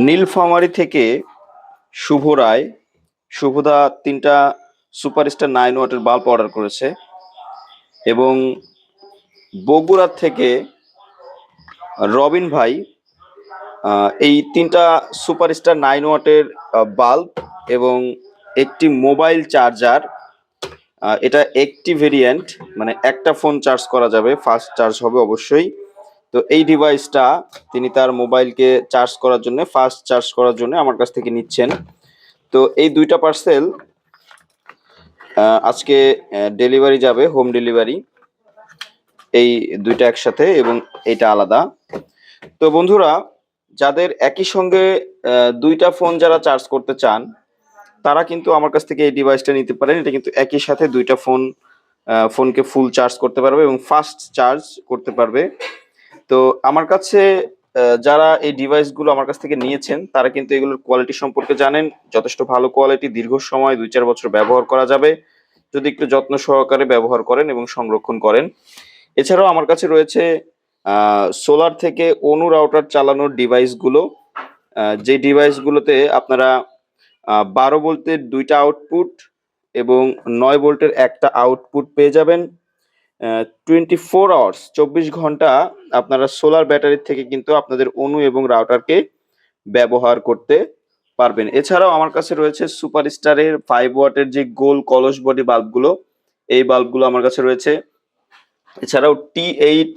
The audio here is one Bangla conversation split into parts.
নীলফামারী থেকে শুভ রায়। শুভদা তিনটা সুপারস্টার নাইন ওয়াটের বাল্ব অর্ডার করেছে এবং বগুড়া থেকে রবিন ভাই এই তিনটা সুপারস্টার নাইন ওয়াটের বাল্ব এবং একটি মোবাইল চার্জার এটা একটি ভেরিয়েন্ট মানে একটা ফোন চার্জ করা যাবে, ফাস্ট চার্জ হবে অবশ্যই। তো এই ডিভাইসটা তিনি তার মোবাইলকে চার্জ করার জন্য ফাস্ট চার্জ করার জন্য আমার কাছ থেকে নিচ্ছেন। তো এই দুইটা পার্সেল আজকে ডেলিভারি যাবে হোম ডেলিভারি এই দুইটা একসাথে এবং এটা আলাদা। তো বন্ধুরা, যাদের একই সঙ্গে দুইটা ফোন যারা চার্জ করতে চান, তারা কিন্তু আমার কাছ থেকে এই ডিভাইসটা নিতে পারেন। এটা কিন্তু একই সাথে দুইটা ফোন ফোনকে ফুল চার্জ করতে পারবে এবং ফাস্ট চার্জ করতে পারবে। তো আমার কাছে যারা এই ডিভাইসগুলো আমার কাছ থেকে নিয়েছেন, তারা কিন্তু এগুলোর কোয়ালিটি সম্পর্কে জানেন। যথেষ্ট ভালো কোয়ালিটি দীর্ঘ সময়, দুই চার বছর ব্যবহার করা যাবে। যদি একটু যত্ন সহকারে ব্যবহার করেন এবং সংরক্ষণ করেন। এছাড়াও আমার কাছে রয়েছে সোলার থেকে অনু রাউটার চালানোর ডিভাইসগুলো যে ডিভাইসগুলোতে আপনারা বারো ভোল্টের দুইটা আউটপুট এবং নয় ভোল্টের একটা আউটপুট পেয়ে যাবেন। টোয়েন্টি ফোর আওয়ার্স চব্বিশ ঘণ্টা আপনারা সোলার ব্যাটারি থেকে কিন্তু আপনাদের অনু এবং রাউটারকে ব্যবহার করতে পারবেন। এছাড়াও আমার কাছে রয়েছে সুপার স্টারের ফাইভ ওয়াটের যে গোল কলস বডি বাল্বগুলো এই বাল্বগুলো আমার কাছে রয়েছে। এছাড়াও টি এইট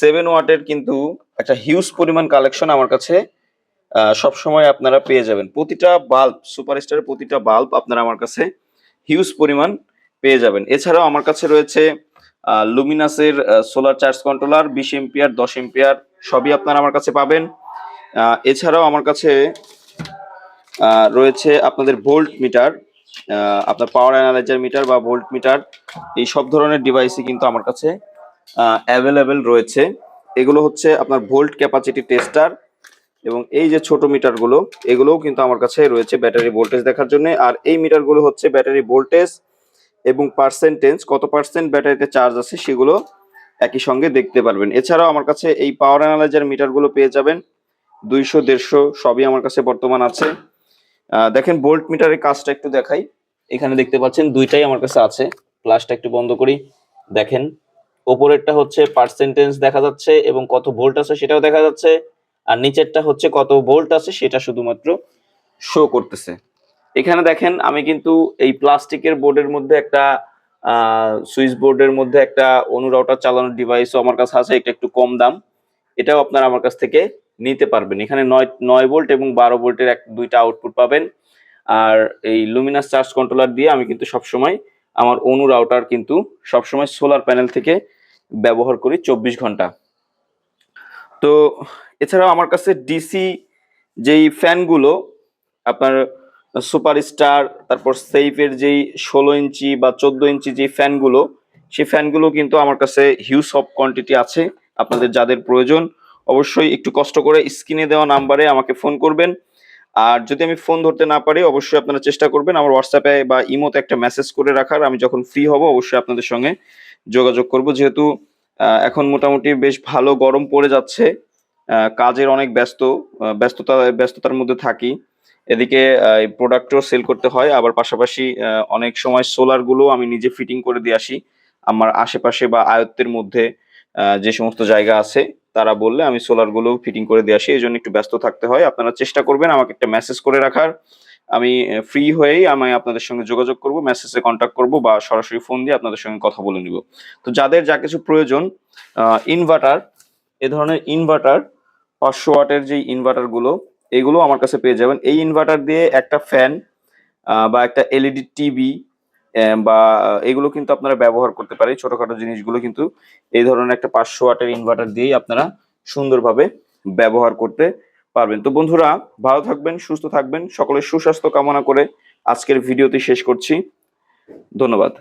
সেভেন ওয়াটের কিন্তু একটা হিউজ পরিমাণ কালেকশন আমার কাছে সবসময় আপনারা পেয়ে যাবেন। প্রতিটা বাল্ব সুপারস্টারের প্রতিটা বাল্ব আপনারা আমার কাছে হিউজ পরিমাণ পেয়ে যাবেন। এছাড়াও আমার কাছে রয়েছে লুমিনাসের সোলার চার্জ কন্ট্রোলার বিশ এম্পিয়ার দশ এম্পিয়ার সবই আপনারা আমার কাছে পাবেন। এছাড়াও আমার কাছে রয়েছে আপনাদের ভোল্ট মিটার আপনার পাওয়ার অ্যানালাইজার মিটার বা ভোল্ট মিটার এই সব ধরনের ডিভাইসই কিন্তু আমার কাছে অ্যাভেলেবেল রয়েছে। এগুলো হচ্ছে আপনার ভোল্ট ক্যাপাসিটি টেস্টার এবং এই যে ছোট মিটারগুলো এগুলোও কিন্তু আমার কাছে রয়েছে ব্যাটারি ভোল্টেজ দেখার জন্য। আর এই মিটারগুলো হচ্ছে ব্যাটারি ভোল্টেজ এবং পার্সেন্টেজ কত পার্সেন্ট ব্যাটারিতে চার্জ আছে সেগুলো একই সঙ্গে দেখতে পারবেন। এছাড়াও আমার কাছে এই পাওয়ার অ্যানালাইজার মিটারগুলো পেয়ে যাবেন। দুইশো, দেড়শো সবই আমার কাছে বর্তমান আছে। দেখেন ভোল্ট মিটারের কাজটা একটু দেখাই। এখানে দেখতে পাচ্ছেন দুইটাই আমার কাছে আছে। প্লাসটা একটু বন্ধ করি। দেখেন, ওপরেরটা হচ্ছে পার্সেন্টেজ দেখা যাচ্ছে এবং কত ভোল্ট আছে সেটাও দেখা যাচ্ছে। আর নিচেরটা হচ্ছে কত ভোল্ট আছে সেটা শুধুমাত্র শো করতেছে। এখানে দেখেন আমি কিন্তু এই প্লাস্টিকের বোর্ডের মধ্যে একটা সুইচ বোর্ডের মধ্যে একটা অনুরাউটার চালানোর ডিভাইসও আমার কাছে আছে, এটা একটু কম দাম। এটাও আপনারা আমার কাছ থেকে নিতে পারবেন। এখানে নয় নয় ভোল্ট এবং বারো ভোল্টের এক, দুইটা আউটপুট পাবেন। আর এই লুমিনাস চার্জ কন্ট্রোলার দিয়ে আমি কিন্তু সবসময় আমার অনু রাউটার কিন্তু সবসময় সোলার প্যানেল থেকে ব্যবহার করি চব্বিশ ঘণ্টা। তো এছাড়াও আমার কাছে ডিসি যেই ফ্যানগুলো আপনার সুপার স্টার তারপর সেইফের যেই ষোলো ইঞ্চি বা চোদ্দ ইঞ্চি যে ফ্যানগুলো, সেই ফ্যানগুলো কিন্তু আমার কাছে হিউজ অফ কোয়ান্টিটি আছে, আপনাদের যাদের প্রয়োজন। অবশ্যই একটু কষ্ট করে স্ক্রিনে দেওয়া নাম্বারে আমাকে ফোন করবেন। আর যদি আমি ফোন ধরতে না পারি, অবশ্যই আপনারা চেষ্টা করবেন আমার হোয়াটসঅ্যাপে বা ইমোতে একটা মেসেজ করে রাখার। আমি যখন ফ্রি হব, অবশ্যই আপনাদের সঙ্গে যোগাযোগ করব। যেহেতু এখন মোটামুটি বেশ ভালো গরম পড়ে যাচ্ছে কাজের অনেক ব্যস্ত ব্যস্ততা, ব্যস্ততার মধ্যে থাকি। এদিকে প্রোডাক্টও সেল করতে হয়। আবার পাশাপাশি অনেক সময় সোলারগুলো আমি নিজে ফিটিং করে দিয়ে আসি। আমার আশেপাশে বা আয়ত্তের মধ্যে যে সমস্ত জায়গা আছে, তারা বললে আমি সোলারগুলো ফিটিং করে দিয়ে আসি। এই জন্য একটু ব্যস্ত থাকতে হয়। আপনারা চেষ্টা করবেন আমাকে একটা মেসেজ করে রাখার। আমি ফ্রি হয়েই আমি আপনাদের সঙ্গে যোগাযোগ করব মেসেজে কন্ট্যাক্ট করব বা সরাসরি ফোন দিয়ে আপনাদের সঙ্গে কথা বলে নিব। তো যাদের যা কিছু প্রয়োজন ইনভার্টার এ ধরনের ইনভার্টার পাঁচশো ওয়াটের যে ইনভার্টারগুলো এগুলো আমার কাছে পেয়ে যাবেন। এই ইনভার্টার দিয়ে একটা ফ্যান বা একটা এলইডি টিভি বা এগুলো কিন্তু আপনারা ব্যবহার করতে পারেন। ছোটখাটো জিনিসগুলো কিন্তু এই ধরনের একটা পাঁচশো ওয়াটের ইনভার্টার দিয়েই আপনারা সুন্দরভাবে ব্যবহার করতে পারবেন। তো বন্ধুরা, ভালো থাকবেন, সুস্থ থাকবেন। সকলের সুস্বাস্থ্য কামনা করে আজকের ভিডিওটি শেষ করছি। ধন্যবাদ।